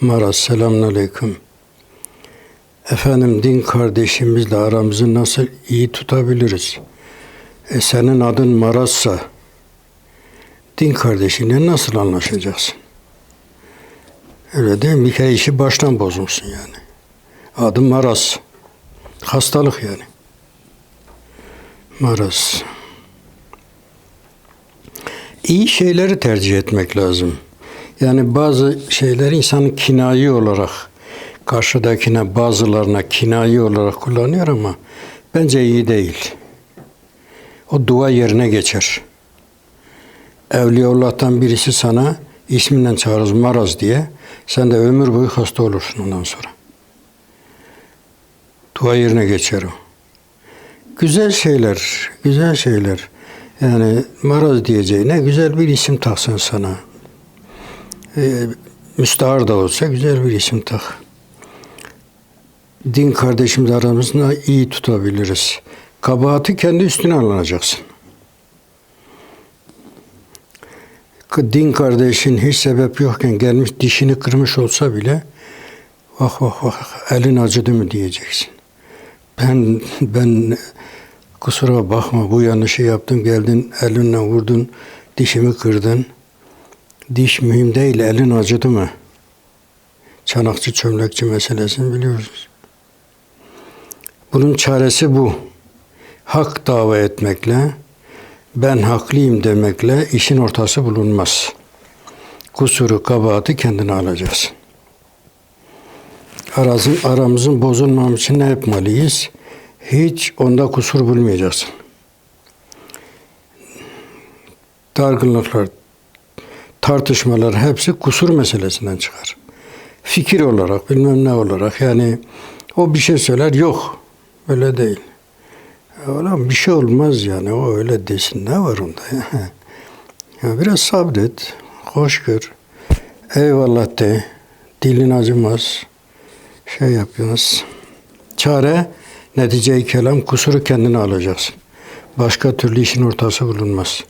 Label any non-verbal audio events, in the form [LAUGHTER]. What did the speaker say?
Maraz, selamünaleyküm. Efendim din kardeşimizle aramızı nasıl iyi tutabiliriz? E senin adın Marazsa din kardeşinle nasıl anlaşacaksın? Öyle değil mi? Bir kere işi baştan bozmuşsun yani. Adı Maraz. Hastalık yani. Maraz. İyi şeyleri tercih etmek lazım. Yani bazı şeyleri insanın kinayi olarak karşıdakine bazılarına kinayi olarak kullanıyor ama bence iyi değil. O dua yerine geçer. Evliyaullah'tan birisi sana isminden çağırır maraz diye sen de ömür boyu hasta olursun ondan sonra. Dua yerine geçer o. Güzel şeyler, güzel şeyler. Yani maraz diyeceğine güzel bir isim taksın sana. Ee, müstahar da olsa güzel bir isim tak. Din kardeşimiz aramızda iyi tutabiliriz. Kabahati kendi üstüne alınacaksın. Din kardeşin hiç sebep yokken gelmiş dişini kırmış olsa bile vah vah vah elin acıdı mı diyeceksin. Ben ben kusura bakma bu yanlışı yaptım geldin elinle vurdun dişimi kırdın. Diş mühim değil elin acıdı mı? Çanakçı çömlekçi meselesini biliyoruz. Bunun çaresi bu. Hak dava etmekle, ben haklıyım demekle işin ortası bulunmaz. Kusuru, kabahati kendine alacaksın. Arazın, aramızın bozulmaması için ne yapmalıyız? Hiç onda kusur bulmayacaksın. Dargınlıklar, tartışmalar hepsi kusur meselesinden çıkar. Fikir olarak, bilmem ne olarak yani o bir şey söyler, yok. Öyle değil. Oğlum bir şey olmaz yani. O öyle desin. Ne var onda ya? [LAUGHS] ya biraz sabret. Hoş gör. Eyvallah de. Dilin acımaz. Şey yapıyoruz. Çare netice-i kelam kusuru kendine alacaksın. Başka türlü işin ortası bulunmaz.